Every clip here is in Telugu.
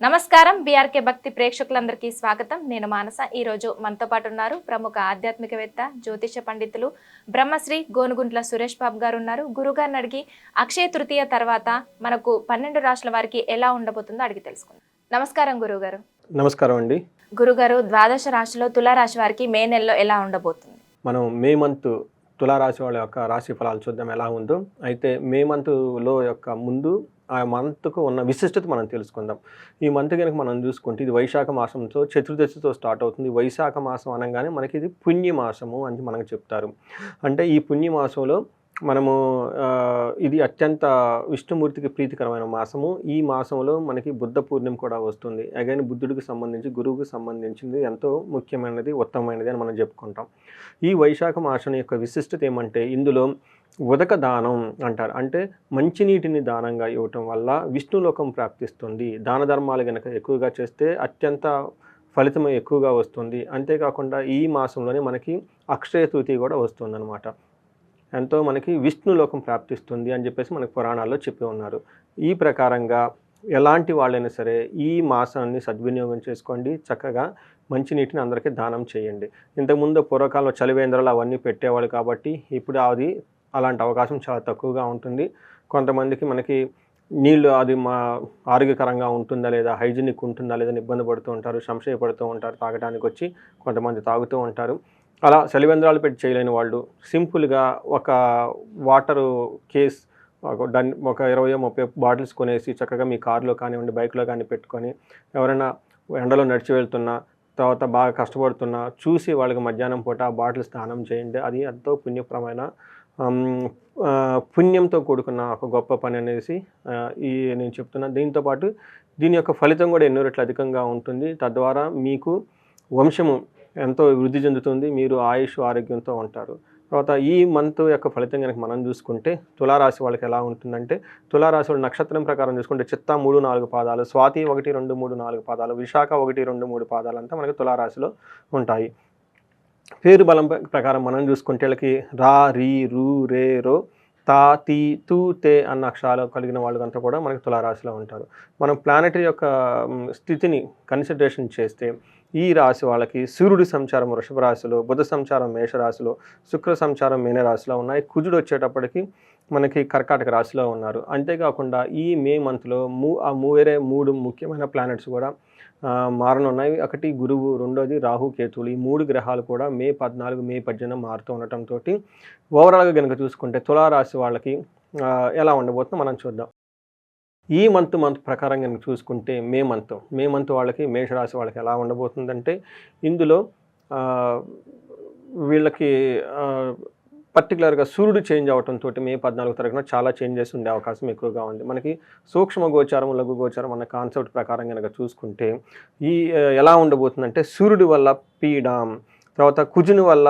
నమస్కారం. బీఆర్కే భక్తి ప్రేక్షకులందరికీ స్వాగతం. నేను మానస. ఈ రోజు మనతో పాటు ఉన్నారు ప్రముఖ ఆధ్యాత్మికవేత్త జ్యోతిష పండితులు బ్రహ్మశ్రీ గోనుగుంట్ల సురేష్ బాబు గారు ఉన్నారు. గురుగారిని అడిగి అక్షయ తృతీయ తర్వాత మనకు పన్నెండు రాష్ట్రాల వారికి ఎలా ఉండబోతుందో అడిగి తెలుసుకుందాం. నమస్కారం గురుగారు. నమస్కారం అండి. గురుగారు ద్వాదశ రాశిలో తులారాశి వారికి మే నెలలో ఎలా ఉండబోతుంది? మనం మే మంత్ తులారాశి వాళ్ళ యొక్క రాశి ఫలాలు చూద్దాం ఎలా ఉందో. అయితే మే మంత్లో యొక్క ముందు ఆ మంత్కు ఉన్న విశిష్టత మనం తెలుసుకుందాం. ఈ మంత్ కనుక మనం చూసుకుంటే ఇది వైశాఖ మాసంతో చతుర్దశితో స్టార్ట్ అవుతుంది. వైశాఖ మాసం అనగానే మనకి ఇది పుణ్యమాసము అని మనకు చెప్తారు. అంటే ఈ పుణ్యమాసంలో మనము ఇది అత్యంత విష్ణుమూర్తికి ప్రీతికరమైన మాసము. ఈ మాసంలో మనకి బుద్ధ పూర్ణిమ కూడా వస్తుంది. అగైన్ బుద్ధుడికి సంబంధించి గురువుకి సంబంధించింది ఎంతో ముఖ్యమైనది ఉత్తమమైనది అని మనం చెప్పుకుంటాం. ఈ వైశాఖ మాసం యొక్క విశిష్టత ఏమంటే ఇందులో ఉదక దానం అంటారు. అంటే మంచినీటిని దానంగా ఇవ్వటం వల్ల విష్ణులోకం ప్రాప్తిస్తుంది. దాన ధర్మాలు కనుక ఎక్కువగా చేస్తే అత్యంత ఫలితం ఎక్కువగా వస్తుంది. అంతేకాకుండా ఈ మాసంలోనే మనకి అక్షయ తృతీయ కూడా వస్తుందన్నమాట. ఎంతో మనకి విష్ణులోకం ప్రాప్తిస్తుంది అని చెప్పేసి మనకి పురాణాల్లో చెప్పి ఉన్నారు. ఈ ప్రకారంగా ఎలాంటి వాళ్ళైనా సరే ఈ మాసాన్ని సద్వినియోగం చేసుకోండి. చక్కగా మంచినీటిని అందరికీ దానం చేయండి. ఇంతకుముందు పూర్వకాలంలో చలివేంద్రాలు అవన్నీ పెట్టేవాళ్ళు కాబట్టి ఇప్పుడు అది అలాంటి అవకాశం చాలా తక్కువగా ఉంటుంది. కొంతమందికి మనకి నీళ్ళు అది మా ఆరోగ్యకరంగా ఉంటుందా లేదా హైజీనిక్ ఉంటుందా లేదా ఇబ్బంది పడుతూ ఉంటారు సంశయపడుతూ ఉంటారు తాగడానికి వచ్చి కొంతమంది తాగుతూ ఉంటారు. అలా శలివేంద్రాలు పెట్టి చేయలేని వాళ్ళు సింపుల్గా ఒక వాటరు కేస్ ఒక డన్ ఒక ఇరవై ముప్పై బాటిల్స్ కొనేసి చక్కగా మీ కారులో కానివ్వండి బైక్లో కానీ పెట్టుకొని ఎవరైనా ఎండలో నడిచి వెళ్తున్నా తర్వాత బాగా కష్టపడుతున్నా చూసి వాళ్ళకి మధ్యాహ్నం పూట ఆ బాటిల్ స్నానం చేయండి. అది ఎంతో పుణ్యప్రమైన పుణ్యంతో కూడుకున్న ఒక గొప్ప పని అనేసి ఈ నేను చెప్తున్నా. దీంతోపాటు దీని యొక్క ఫలితం కూడా ఎన్నో రెట్లు అధికంగా ఉంటుంది. తద్వారా మీకు వంశము ఎంతో వృద్ధి చెందుతుంది. మీరు ఆయుష్ ఆరోగ్యంతో ఉంటారు. తర్వాత ఈ మంత్ యొక్క ఫలితం కనుక మనం చూసుకుంటే తులారాశి వాళ్ళకి ఎలా ఉంటుందంటే తులారాశి వాళ్ళ నక్షత్రం ప్రకారం చూసుకుంటే చిత్త మూడు నాలుగు పాదాలు స్వాతి ఒకటి రెండు మూడు నాలుగు పాదాలు విశాఖ ఒకటి రెండు మూడు పాదాలు అంతా మనకి తులారాశిలో ఉంటాయి. పేరు బలం ప్రకారం మనం చూసుకుంటే వీళ్ళకి రా రీ రు రే రో తా తీ తూ తే అన్న అక్షరాలు కలిగిన వాళ్ళు అంతా కూడా మనకి తులారాశిలో ఉంటారు. మనం ప్లానెటరీ యొక్క స్థితిని కన్సిడరేషన్ చేస్తే ఈ రాశి వాళ్ళకి సూర్యుడి సంచారం వృషభ రాశిలో బుధ సంచారం మేషరాశిలో శుక్ర సంచారం మీనరాశిలో ఉన్నాయి. కుజుడు వచ్చేటప్పటికి మనకి కర్కాటక రాశిలో ఉన్నారు. అంతేకాకుండా ఈ మే మంత్లో మూ ఆ మూవేరే మూడు ముఖ్యమైన ప్లానెట్స్ కూడా మారనున్నాయి. ఒకటి గురువు రెండోది రాహు కేతువులు. ఈ మూడు గ్రహాలు కూడా మే పద్నాలుగు మే పద్దెనిమిది మారుతూ ఉండటంతో ఓవరాల్గా కనుక చూసుకుంటే తులారాశి వాళ్ళకి ఎలా ఉండబోతుందో మనం చూద్దాం. ఈ మంత్ మంత్ ప్రకారం కనుక చూసుకుంటే మే మంత్ మే మంత్ వాళ్ళకి మేషరాశి వాళ్ళకి ఎలా ఉండబోతుందంటే ఇందులో వీళ్ళకి పర్టికులర్గా సూర్యుడు చేంజ్ అవడంతో మే పద్నాలుగు తారీఖున చాలా చేంజెస్ ఉండే అవకాశం ఎక్కువగా ఉంది. మనకి సూక్ష్మ గోచారం లఘు గోచారం అన్న కాన్సెప్ట్ ప్రకారం కనుక చూసుకుంటే ఈ ఎలా ఉండబోతుందంటే సూర్యుడి వల్ల పీడం తర్వాత కుజుని వల్ల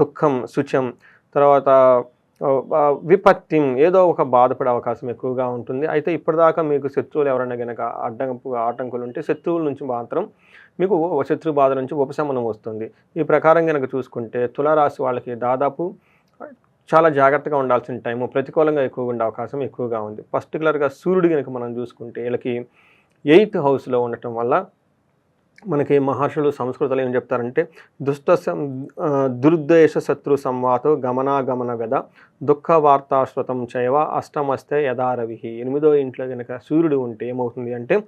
దుఃఖం శుచం తర్వాత విపత్తిం ఏదో ఒక బాధపడే అవకాశం ఎక్కువగా ఉంటుంది. అయితే ఇప్పటిదాకా మీకు శత్రువులు ఎవరైనా కనుక అడ్డంపు ఆటంకులు ఉంటే శత్రువుల నుంచి మాత్రం మీకు శత్రు బాధ నుంచి ఉపశమనం వస్తుంది. ఈ ప్రకారం కనుక చూసుకుంటే తులారాశి వాళ్ళకి దాదాపు చాలా జాగ్రత్తగా ఉండాల్సిన టైము ప్రతికూలంగా ఎక్కువగా ఉండే అవకాశం ఎక్కువగా ఉంది. పర్టికులర్గా సూర్యుడు కనుక మనం చూసుకుంటే వీళ్ళకి ఎయిత్ హౌస్లో ఉండటం వల్ల మనకి మహర్షులు సంస్కృతులు ఏం చెప్తారంటే దుష్ట సం- దుర్దేశ శత్రు సంవాతో గమనాగమన వెద దుఃఖ వార్తాశ్రుతం చైవ అష్టమస్తే యథారవి ఎనిమిదో ఇంట్లో కనుక సూర్యుడు ఉంటే ఏమవుతుంది అంటే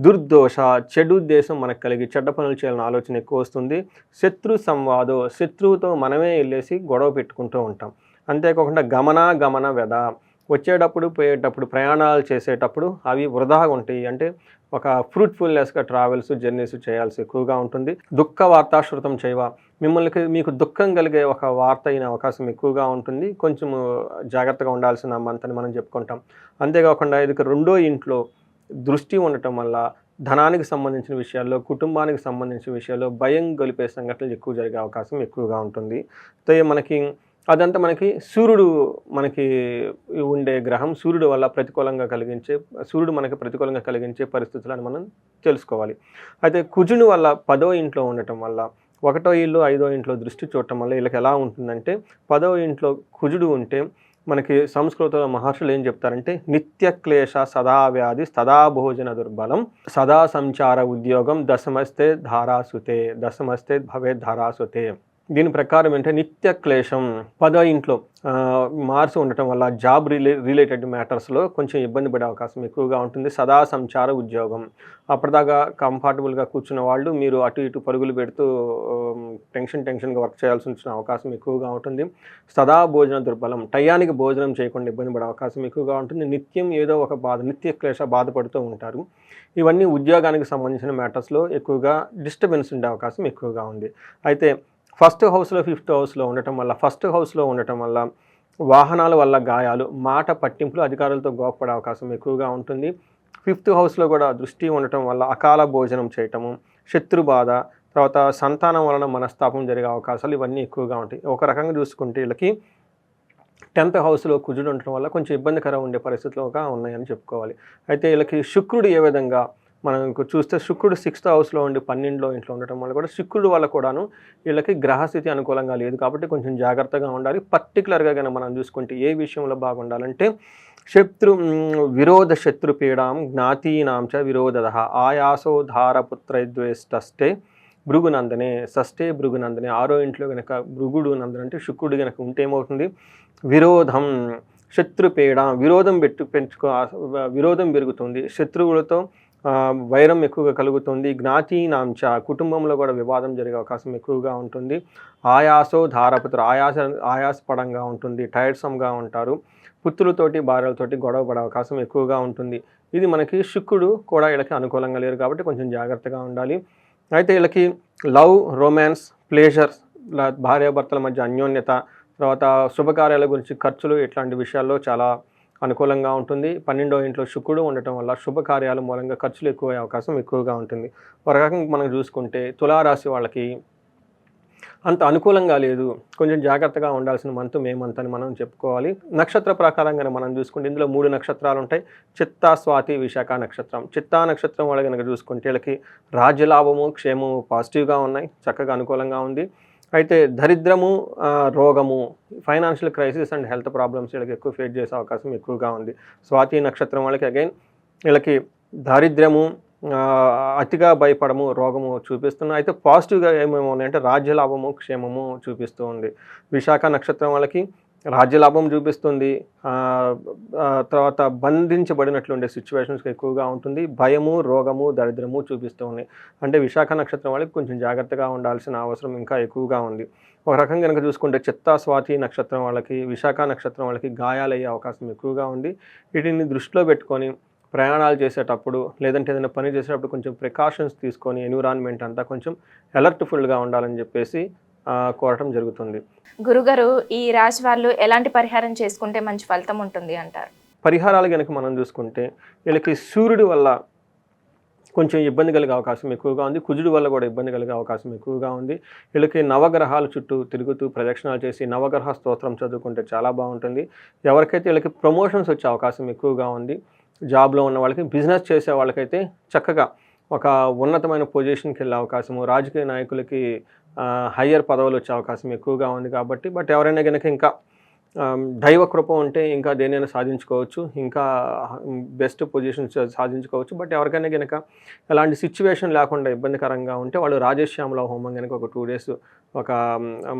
దుర్దోష చెడు ఉద్దేశం మనకు కలిగి చెడ్డ పనులు చేయాలని ఆలోచన ఎక్కువ వస్తుంది. శత్రు సంవాదో శత్రువుతో మనమే వెళ్ళేసి గొడవ పెట్టుకుంటూ ఉంటాం. అంతేకాకుండా గమనాగమన వెద వచ్చేటప్పుడు పోయేటప్పుడు ప్రయాణాలు చేసేటప్పుడు అవి వృధాగా ఉంటాయి. అంటే ఒక ఫ్రూట్ఫుల్నెస్గా ట్రావెల్స్ జర్నీస్ చేయాల్సి ఎక్కువగా ఉంటుంది. దుఃఖ వార్తాశ్రుతం చేయవా? చేయవ మిమ్మల్ని మీకు దుఃఖం కలిగే ఒక వార్త అయిన అవకాశం ఎక్కువగా ఉంటుంది. కొంచెం జాగ్రత్తగా ఉండాల్సిన మంత్ అని మనం చెప్పుకుంటాం. అంతేకాకుండా ఇది రెండో ఇంట్లో దృష్టి ఉండటం వల్ల ధనానికి సంబంధించిన విషయాల్లో కుటుంబానికి సంబంధించిన విషయాల్లో భయం గొలిపే సంఘటనలు ఎక్కువ జరిగే అవకాశం ఎక్కువగా ఉంటుంది. అయితే మనకి అదంతా మనకి సూర్యుడు మనకి ఉండే గ్రహం సూర్యుడు వల్ల ప్రతికూలంగా కలిగించే సూర్యుడు మనకి ప్రతికూలంగా కలిగించే పరిస్థితులను మనం తెలుసుకోవాలి. అయితే కుజుని వల్ల పదో ఇంట్లో ఉండటం వల్ల ఒకటో ఇల్లు ఐదో ఇంట్లో దృష్టి చూడటం వల్ల వీళ్ళకి ఎలా ఉంటుందంటే పదో ఇంట్లో కుజుడు ఉంటే మనకి సంస్కృతంలో మహర్షులు ఏం చెప్తారంటే నిత్య క్లేశ సదా వ్యాధి సదా భోజన దుర్బలం సదా సంచార ఉద్యోగం దశమస్తే ధారాసుతే దశమస్తే భవే ధారాసుతే. దీని ప్రకారం ఏంటంటే నిత్య క్లేశం పదో ఇంట్లో మార్స్ ఉండటం వల్ల జాబ్ రిలే రిలేటెడ్ మ్యాటర్స్లో కొంచెం ఇబ్బంది పడే అవకాశం ఎక్కువగా ఉంటుంది. సదా సంచార ఉద్యోగం. అప్పటిదాకా కంఫర్టబుల్గా కూర్చున్న వాళ్ళు మీరు అటు ఇటు పరుగులు పెడుతూ టెన్షన్ టెన్షన్గా వర్క్ చేయాల్సి వచ్చిన అవకాశం ఎక్కువగా ఉంటుంది. సదా భోజన దుర్బలం టయానికి భోజనం చేయకుండా ఇబ్బంది పడే అవకాశం ఎక్కువగా ఉంటుంది. నిత్యం ఏదో ఒక బాధ నిత్య క్లేశ బాధపడుతూ ఉంటారు. ఇవన్నీ ఉద్యోగానికి సంబంధించిన మ్యాటర్స్లో ఎక్కువగా డిస్టర్బెన్స్ ఉండే అవకాశం ఎక్కువగా ఉంది. అయితే ఫస్ట్ హౌస్లో ఫిఫ్త్ హౌస్లో ఉండటం వల్ల ఫస్ట్ హౌస్లో ఉండటం వల్ల వాహనాల వల్ల గాయాలు మాట పట్టింపులు అధికారులతో గోపడే అవకాశం ఎక్కువగా ఉంటుంది. ఫిఫ్త్ హౌస్లో కూడా దృష్టి ఉండటం వల్ల అకాల భోజనం చేయటము శత్రు బాధ తర్వాత సంతానం వలన మనస్తాపం జరిగే అవకాశాలు ఇవన్నీ ఎక్కువగా ఉంటాయి. ఒక రకంగా చూసుకుంటే వీళ్ళకి టెన్త్ హౌస్లో కుజుడు ఉండటం వల్ల కొంచెం ఇబ్బందికరం ఉండే పరిస్థితులుగా ఉన్నాయని చెప్పుకోవాలి. అయితే వీళ్ళకి శుక్రుడు ఏ విధంగా మనం చూస్తే శుక్రుడు సిక్స్త్ హౌస్లో ఉండి పన్నెండులో ఇంట్లో ఉండటం వల్ల కూడా శుక్రుడు వల్ల కూడాను వీళ్ళకి గ్రహస్థితి అనుకూలంగా లేదు కాబట్టి కొంచెం జాగ్రత్తగా ఉండాలి. పర్టికులర్గా కానీ మనం చూసుకుంటే ఏ విషయంలో బాగుండాలంటే శత్రు విరోధ శత్రు పీడాం జ్ఞాతీనాం చ విరోధ ఆయాసో ధారపుత్రద్వేష్టస్తే భృగునందనే షష్ఠే భృగునందనే ఆరో ఇంట్లో కనుక భృగుడు నందన అంటే శుక్రుడు కనుక ఉంటే ఏమవుతుంది? విరోధం శత్రుపీడ విరోధం పెట్టు పెంచుకో విరోధం పెరుగుతుంది. శత్రువులతో వైరం ఎక్కువగా కలుగుతుంది జ్ఞాతీనాంచ కుటుంబంలో కూడా వివాదం జరిగే అవకాశం ఎక్కువగా ఉంటుంది. ఆయాసో ధారపుత్ర ఆయాస ఆయాసపడంగా ఉంటుంది టైర్సమ్గా ఉంటారు. పుత్రులతోటి భార్యలతోటి గొడవ పడే అవకాశం ఎక్కువగా ఉంటుంది. ఇది మనకి శుక్రుడు కూడా వీళ్ళకి అనుకూలంగా లేరు కాబట్టి కొంచెం జాగ్రత్తగా ఉండాలి. అయితే వీళ్ళకి లవ్ రొమాన్స్ ప్లేజర్స్ భార్యాభర్తల మధ్య అన్యోన్యత తర్వాత శుభకార్యాల గురించి ఖర్చులు ఇట్లాంటి విషయాల్లో చాలా అనుకూలంగా ఉంటుంది. పన్నెండో ఇంట్లో శుక్రుడు ఉండటం వల్ల శుభకార్యాల మూలంగా ఖర్చులు ఎక్కువ అయ్యే అవకాశం ఎక్కువగా ఉంటుంది. ఒక రకంగా మనం చూసుకుంటే తులారాశి వాళ్ళకి అంత అనుకూలంగా లేదు. కొంచెం జాగ్రత్తగా ఉండాల్సిన మంత్ మే మంత్ అని మనం చెప్పుకోవాలి. నక్షత్ర ప్రకారంగా మనం చూసుకుంటే ఇందులో మూడు నక్షత్రాలు ఉంటాయి. చిత్తా స్వాతి విశాఖ నక్షత్రం. చిత్తా నక్షత్రం వాళ్ళు కనుక చూసుకుంటే వీళ్ళకి రాజ్యలాభము క్షేమము పాజిటివ్గా ఉన్నాయి. చక్కగా అనుకూలంగా ఉంది. అయితే దరిద్రము రోగము financial crisis and health problems వీళ్ళకి ఎక్కువ ఫేస్ చేసే అవకాశం ఎక్కువగా ఉంది. స్వాతి నక్షత్రం వాళ్ళకి అగైన్ వీళ్ళకి దారిద్ర్యము అతిగా భయపడము రోగము చూపిస్తున్నాయి అయితే పాజిటివ్గా ఏమేమి ఉన్నాయంటే రాజ్యలాభము క్షేమము చూపిస్తూ ఉంది. విశాఖ నక్షత్రం వాళ్ళకి రాజ్యలాభం చూపిస్తుంది. తర్వాత బంధించబడినట్లు ఉండే సిచ్యువేషన్స్ ఎక్కువగా ఉంటుంది. భయము రోగము దరిద్రము చూపిస్తూ ఉన్నాయి అంటే విశాఖ నక్షత్రం వాళ్ళకి కొంచెం జాగ్రత్తగా ఉండాల్సిన అవసరం ఇంకా ఎక్కువగా ఉంది. ఒక రకంగా కనుక చూసుకుంటే చిత్తా స్వాతి నక్షత్రం వాళ్ళకి విశాఖ నక్షత్రం వాళ్ళకి గాయాలయ్యే అవకాశం ఎక్కువగా ఉంది. వీటిని దృష్టిలో పెట్టుకొని ప్రయాణాలు చేసేటప్పుడు లేదంటే ఏదైనా పని చేసేటప్పుడు కొంచెం ప్రికాషన్స్ తీసుకొని ఎన్విరాన్మెంట్ అంతా కొంచెం అలర్ట్ఫుల్గా ఉండాలని చెప్పేసి కోరటం జరుగుతుంది. గురుగారు ఈ రాశి వాళ్ళు ఎలాంటి పరిహారం చేసుకుంటే మంచి ఫలితం ఉంటుంది అంటారు? పరిహారాలు కనుక మనం చూసుకుంటే వీళ్ళకి సూర్యుడి వల్ల కొంచెం ఇబ్బంది కలిగే అవకాశం ఎక్కువగా ఉంది. కుజుడి వల్ల కూడా ఇబ్బంది కలిగే అవకాశం ఎక్కువగా ఉంది. వీళ్ళకి నవగ్రహాల చుట్టూ తిరుగుతూ ప్రదక్షిణాలు చేసి నవగ్రహ స్తోత్రం చదువుకుంటే చాలా బాగుంటుంది. ఎవరికైతే వీళ్ళకి ప్రమోషన్స్ వచ్చే అవకాశం ఎక్కువగా ఉంది జాబ్లో ఉన్న వాళ్ళకి బిజినెస్ చేసే వాళ్ళకైతే చక్కగా ఒక ఉన్నతమైన పొజిషన్కి వెళ్ళే అవకాశము. రాజకీయ నాయకులకి హయ్యర్ పదవులు వచ్చే అవకాశం ఎక్కువగా ఉంది కాబట్టి బట్ ఎవరైనా కనుక ఇంకా దైవ కృప ఉంటే ఇంకా దేనైనా సాధించుకోవచ్చు. ఇంకా బెస్ట్ పొజిషన్ సాధించుకోవచ్చు. బట్ ఎవరికైనా కనుక ఎలాంటి సిచ్యువేషన్ లేకుండా ఇబ్బందికరంగా ఉంటే వాళ్ళు రాజశ్యామల హోమం కనుక ఒక టూ డేస్ ఒక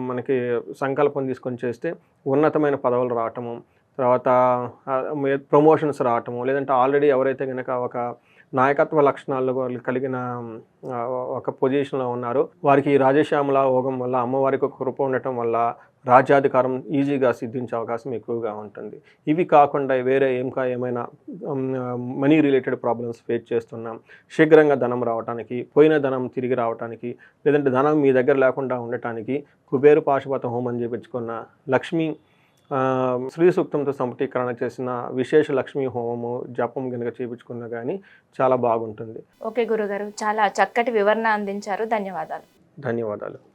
మనకి సంకల్పం తీసుకొని చేస్తే ఉన్నతమైన పదవులు రావటము తర్వాత ప్రమోషన్స్ రావటము లేదంటే ఆల్రెడీ ఎవరైతే కనుక ఒక నాయకత్వ లక్షణాలు వాళ్ళు కలిగిన ఒక పొజిషన్లో ఉన్నారు. వారికి ఈ రాజశ్యామల వల్ల అమ్మవారికి ఒక కృప ఉండటం వల్ల రాజ్యాధికారం ఈజీగా సిద్ధించే అవకాశం ఎక్కువగా ఉంటుంది. ఇవి కాకుండా వేరే ఇంకా ఏమైనా మనీ రిలేటెడ్ ప్రాబ్లమ్స్ ఫేస్ చేస్తున్నాం. శీఘ్రంగా ధనం రావడానికి పోయిన ధనం తిరిగి రావడానికి లేదంటే ధనం మీ దగ్గర లేకుండా ఉండటానికి కుబేరు పాశుపత హోమం చేపించుకున్న లక్ష్మీ శ్రీ సూక్తంతో సంపుటీకరణ చేసిన విశేష లక్ష్మీ హోమము జపం కనుక చేపించుకున్నా కానీ చాలా బాగుంటుంది. ఓకే గురుగారు చాలా చక్కటి వివరణ అందించారు. ధన్యవాదాలు. ధన్యవాదాలు.